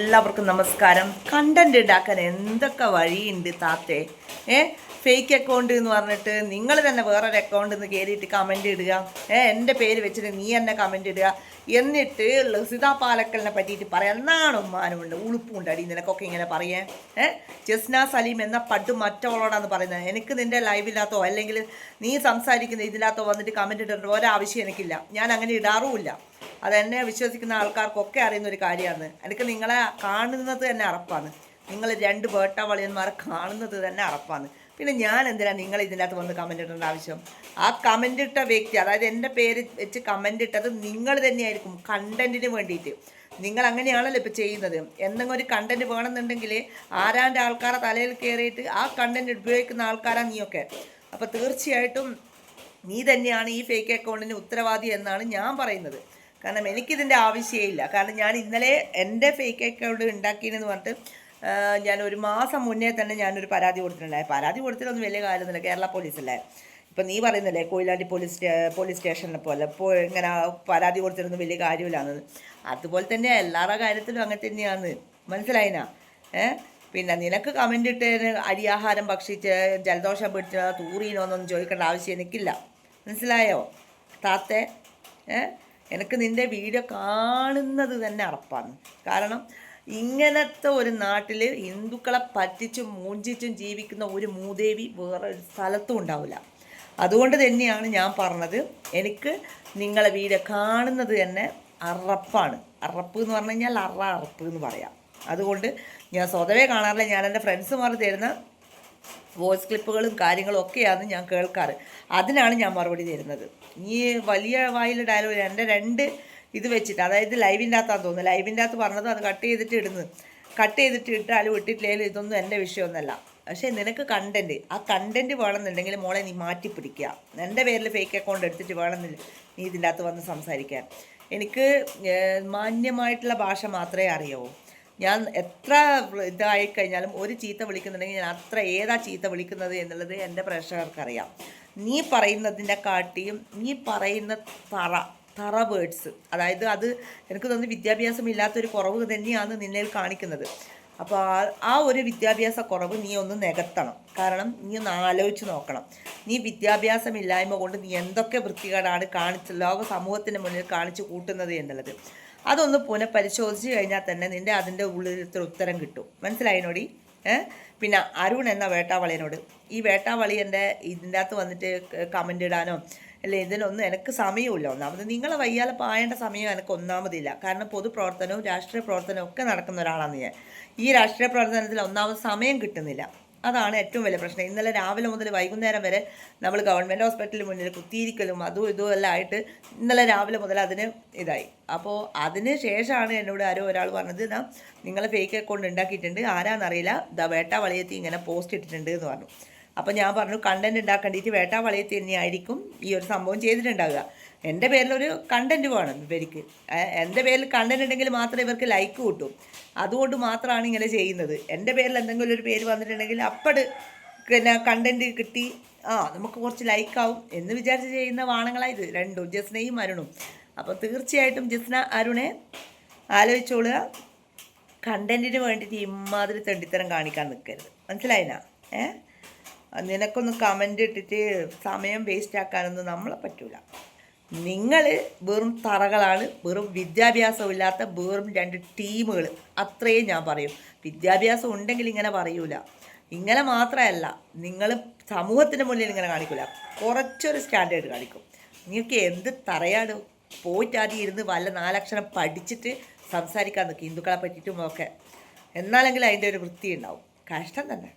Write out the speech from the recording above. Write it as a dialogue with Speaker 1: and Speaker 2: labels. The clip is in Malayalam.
Speaker 1: എല്ലാവർക്കും നമസ്കാരം. കണ്ടന്റ് ഉണ്ടാക്കാൻ എന്തൊക്കെ വഴിയുണ്ട് താത്തേ? ഏ? ഫേക്ക് അക്കൗണ്ട് എന്ന് പറഞ്ഞിട്ട് നിങ്ങൾ തന്നെ വേറൊരു അക്കൗണ്ടിൽ നിന്ന് കയറിയിട്ട് കമന്റ് ഇടുക. ഏഹ് എന്റെ പേര് വെച്ചിട്ട് നീ എന്നെ കമന്റ് ഇടുക. എന്നിട്ട് ലസിത പാലക്കലിനെ പറ്റിയിട്ട് പറയാം. നാണും മാനമുണ്ട് ഉളുപ്പുണ്ട് അടി നിനക്കൊക്കെ ഇങ്ങനെ പറയേ ഏ ജസ്ന സലീം എന്ന പട്ട് മറ്റവളോടാന്ന് പറയുന്നത്. എനിക്ക് നിന്റെ ലൈവില്ലാത്തോ അല്ലെങ്കിൽ നീ സംസാരിക്കുന്ന ഇതില്ലാത്തോ വന്നിട്ട് കമന്റ് ഇടേണ്ട ഒരാവശ്യം എനിക്കില്ല. ഞാൻ അങ്ങനെ ഇടാറുമില്ല. അത് എന്നെ വിശ്വസിക്കുന്ന ആൾക്കാർക്കൊക്കെ അറിയുന്ന ഒരു കാര്യമാണ്. എനിക്ക് നിങ്ങളെ കാണുന്നത് തന്നെ അറപ്പാണ്. നിങ്ങൾ രണ്ട് വേട്ടവളിയന്മാരെ കാണുന്നത് തന്നെ അറപ്പാണ്. പിന്നെ ഞാൻ എന്തിനാ നിങ്ങൾ ഇതിന്റെ അകത്ത് വന്ന് കമന്റ് ഇടേണ്ട ആവശ്യം? ആ കമന്റ് ഇട്ട വ്യക്തി അതായത് എന്റെ പേര് വെച്ച് കമന്റ് ഇട്ടത് നിങ്ങൾ തന്നെയായിരിക്കും കണ്ടന്റിന് വേണ്ടിയിട്ട്. നിങ്ങൾ അങ്ങനെയാണല്ലോ ഇപ്പോൾ ചെയ്യുന്നത്. എന്തെങ്കിലും ഒരു കണ്ടന്റ് വേണമെന്നുണ്ടെങ്കിൽ ആരാന്റെ ആൾക്കാരെ തലയിൽ കയറിയിട്ട് ആ കണ്ടന്റ് ഉപയോഗിക്കുന്ന ആൾക്കാരാണ് നീയൊക്കെ. അപ്പോൾ തീർച്ചയായിട്ടും നീ തന്നെയാണ് ഈ ഫേക്ക് അക്കൗണ്ടിന് ഉത്തരവാദി എന്നാണ് ഞാൻ പറയുന്നത്. കാരണം എനിക്കിതിന്റെ ആവശ്യമില്ല കാരണം ഞാൻ ഇന്നലെ എന്റെ ഫേക്ക് അക്കൗണ്ട് ഉണ്ടാക്കിയെന്ന് പറഞ്ഞിട്ട് ഞാൻ ഒരു മാസം മുന്നേ തന്നെ ഞാനൊരു പരാതി കൊടുത്തിട്ടുണ്ടായി. പരാതി കൊടുത്തിട്ടൊന്നും വലിയ കാര്യമൊന്നുമില്ല. കേരള പോലീസല്ലേ? ഇപ്പം നീ പറയുന്നില്ലേ കൊയിലാണ്ടി പോലീസ് പോലീസ് സ്റ്റേഷനെ പോലെ ഇപ്പോൾ ഇങ്ങനെ പരാതി കൊടുത്തിട്ടൊന്നും വലിയ കാര്യമില്ലാന്ന്. അതുപോലെ തന്നെ എല്ലാവരുടെ കാര്യത്തിലും അങ്ങനെ തന്നെയാണ്. മനസ്സിലായിനാ? ഏ? പിന്നെ നിനക്ക് കമന്റ് ഇട്ട് അരിയാഹാരം ഭക്ഷിച്ച് ജലദോഷം പിടിച്ച് തൂറിനോ എന്നൊന്നും ചോദിക്കേണ്ട ആവശ്യം എനിക്കില്ല. മനസ്സിലായോ? താത്തേ ഏ? എനിക്ക് നിന്റെ വീഡിയോ കാണുന്നത് തന്നെ അറപ്പാണ്. കാരണം ഇങ്ങനത്തെ ഒരു നാട്ടിൽ ഹിന്ദുക്കളെ പറ്റിച്ചും മൂഞ്ചിച്ചും ജീവിക്കുന്ന ഒരു മൂദേവി വേറെ ഒരു സ്ഥലത്തും ഉണ്ടാവില്ല. അതുകൊണ്ട് തന്നെയാണ് ഞാൻ പറഞ്ഞത് എനിക്ക് നിങ്ങളെ വീഡിയോ കാണുന്നത് തന്നെ അറപ്പാണ്. അറപ്പ് എന്ന് പറഞ്ഞു കഴിഞ്ഞാൽ അറ അറപ്പ് എന്ന് പറയാം. അതുകൊണ്ട് ഞാൻ സ്വതവേ കാണാറില്ല. ഞാൻ എന്റെ ഫ്രണ്ട്സുമാർ തരുന്ന വോയിസ് ക്ലിപ്പുകളും കാര്യങ്ങളും ഒക്കെയാണ് ഞാൻ കേൾക്കാറ്. അതിനാണ് ഞാൻ മറുപടി തരുന്നത്. ഈ വലിയ വായിലെ ഡയലോഗ് എന്റെ രണ്ട് ഇത് വെച്ചിട്ട് അതായത് ലൈവിന്റെ അകത്താന്ന് തോന്നുന്നു. ലൈവിന്റെ അകത്ത് പറഞ്ഞത് അത് കട്ട് ചെയ്തിട്ട് ഇടുന്നു കട്ട് ചെയ്തിട്ട് ഇട്ടാലും ഇട്ടിട്ടില്ലെങ്കിലും ഇതൊന്നും എന്റെ വിഷയമൊന്നുമല്ല പക്ഷേ നിനക്ക് കണ്ടന്റ് ആ കണ്ടന്റ് വേണമെന്നുണ്ടെങ്കിൽ മോളെ നീ മാറ്റി പിടിക്കുക എന്റെ പേരിൽ ഫേക്ക് അക്കൗണ്ട് എടുത്തിട്ട് വേണമെന്നില്ല നീ ഇതിന്റെ അകത്ത് വന്ന് സംസാരിക്കാൻ. എനിക്ക് മാന്യമായിട്ടുള്ള ഭാഷ മാത്രമേ അറിയാവൂ ഞാൻ എത്ര ഇതായി കഴിഞ്ഞാലും ഒരു ചീത്ത വിളിക്കുന്നുണ്ടെങ്കിൽ ഞാൻ അത്ര ഏതാ ചീത്ത വിളിക്കുന്നത് എന്നുള്ളത് എന്റെ പ്രേക്ഷകർക്കറിയാം. നീ പറയുന്നതിന്റെ കാട്ടിയും നീ പറയുന്ന തറ തറ വേർഡ്സ് അതായത് അത് എനിക്ക് തോന്നുന്നു വിദ്യാഭ്യാസം ഇല്ലാത്തൊരു കുറവ് തന്നെയാണ് നിന്നെ കാണിക്കുന്നത്. അപ്പോൾ ആ ആ ഒരു വിദ്യാഭ്യാസ കുറവ് നീ ഒന്ന് നികത്തണം. കാരണം നീ ഒന്ന് ആലോചിച്ച് നോക്കണം. നീ വിദ്യാഭ്യാസം വിദ്യാഭ്യാസമില്ലായ്മ കൊണ്ട് നീ എന്തൊക്കെ വൃത്തികേടാണ് കാണിച്ച് ലോക സമൂഹത്തിന് മുന്നിൽ കാണിച്ചു കൂട്ടുന്നത് എന്നുള്ളത്. അതൊന്ന് പുനഃപരിശോധിച്ച് കഴിഞ്ഞാൽ തന്നെ നിന്റെ അതിന്റെ ഉള്ളിലത്തെ ഉത്തരം കിട്ടും. മനസ്സിലായിനോടി പിന്നെ അരുൺ എന്ന വേട്ടാവളിയനോട് ഈ വേട്ടാവളി എന്റെ ഇതിന്റെ അകത്ത് വന്നിട്ട് കമന്റ് ഇടാനോ അല്ലെ? ഇതിനൊന്നും എനിക്ക് സമയമില്ല ഒന്നാമത് നിങ്ങളെ വയ്യാതെ പായേണ്ട സമയം എനിക്ക് ഒന്നാമതില്ല. കാരണം പൊതുപ്രവർത്തനവും രാഷ്ട്രീയ പ്രവർത്തനവും ഒക്കെ നടക്കുന്ന ഒരാളാണ് ഞാൻ. ഈ രാഷ്ട്രീയ പ്രവർത്തനത്തിൽ ഒന്നാമത് സമയം കിട്ടുന്നില്ല. അതാണ് ഏറ്റവും വലിയ പ്രശ്നം. ഇന്നലെ രാവിലെ മുതൽ വൈകുന്നേരം വരെ നമ്മൾ ഗവൺമെന്റ് ഹോസ്പിറ്റലിന് മുന്നിൽ കുത്തിയിരിക്കലും അതും ഇതും എല്ലാം ആയിട്ട് ഇന്നലെ രാവിലെ മുതൽ അതിന് ഇതായി. അപ്പോൾ അതിന് ശേഷമാണ് എന്നോട് ആരോ ഒരാൾ പറഞ്ഞത് ഇതാ നിങ്ങളെ ഫേക്ക് അക്കൗണ്ട് ഉണ്ടാക്കിയിട്ടുണ്ട്. ആരാന്നറിയില്ല. ദ വേട്ട വളയത്തി ഇങ്ങനെ പോസ്റ്റ് ഇട്ടിട്ടുണ്ട് എന്ന് പറഞ്ഞു. അപ്പോൾ ഞാൻ പറഞ്ഞു കണ്ടന്റ് ഉണ്ടാക്കേണ്ടിയിട്ട് വളയിൽ തന്നെയായിരിക്കും ഈ ഒരു സംഭവം ചെയ്തിട്ടുണ്ടാവുക. എന്റെ പേരിലൊരു കണ്ടന്റ് വേണം ഇവർക്ക്. എന്റെ പേരിൽ കണ്ടന്റ് ഉണ്ടെങ്കിൽ മാത്രമേ ഇവർക്ക് ലൈക്ക് കിട്ടും. അതുകൊണ്ട് മാത്രമാണ് ഇങ്ങനെ ചെയ്യുന്നത്. എന്റെ പേരിൽ എന്തെങ്കിലും ഒരു പേര് വന്നിട്ടുണ്ടെങ്കിൽ അപ്പട് പിന്നെ കണ്ടന്റ് കിട്ടി ആ നമുക്ക് കുറച്ച് ലൈക്കാവും എന്ന് വിചാരിച്ച് ചെയ്യുന്ന വാണങ്ങളായത് രണ്ടും ജസ്നയും അരുണും. അപ്പോൾ തീർച്ചയായിട്ടും ജസ്ന അരുണെ ആലോചിച്ചോളുക. കണ്ടന്റിന് വേണ്ടിയിട്ട് ഇമാതിരി തെണ്ടിത്തരം കാണിക്കാൻ നിൽക്കരുത് മനസ്സിലായിനാ? ഏ? നിനക്കൊന്ന് കമന്റ് ഇട്ടിട്ട് സമയം വേസ്റ്റ് ആക്കാനൊന്നും നമ്മളെ പറ്റൂല. നിങ്ങൾ വെറും തറകളാണ് വെറും വിദ്യാഭ്യാസമില്ലാത്ത വെറും രണ്ട് ടീമുകൾ അത്രയും ഞാൻ പറയും. വിദ്യാഭ്യാസം ഉണ്ടെങ്കിൽ ഇങ്ങനെ പറയൂല. ഇങ്ങനെ മാത്രമല്ല നിങ്ങൾ സമൂഹത്തിന് മുന്നിൽ ഇങ്ങനെ കാണിക്കില്ല കുറച്ചൊരു സ്റ്റാൻഡേർഡ് കാണിക്കും. നിങ്ങൾക്ക് എന്ത് തറയാണ്? പോയിട്ട് ആദ്യം ഇരുന്ന് വല്ല നാലക്ഷരം പഠിച്ചിട്ട് സംസാരിക്കാൻ നിൽക്കും ഹിന്ദുക്കളെ പറ്റിയിട്ടും ഒക്കെ. എന്നാലെങ്കിലും അതിന്റെ ഒരു വൃത്തി ഉണ്ടാവും കഷ്ടം തന്നെ.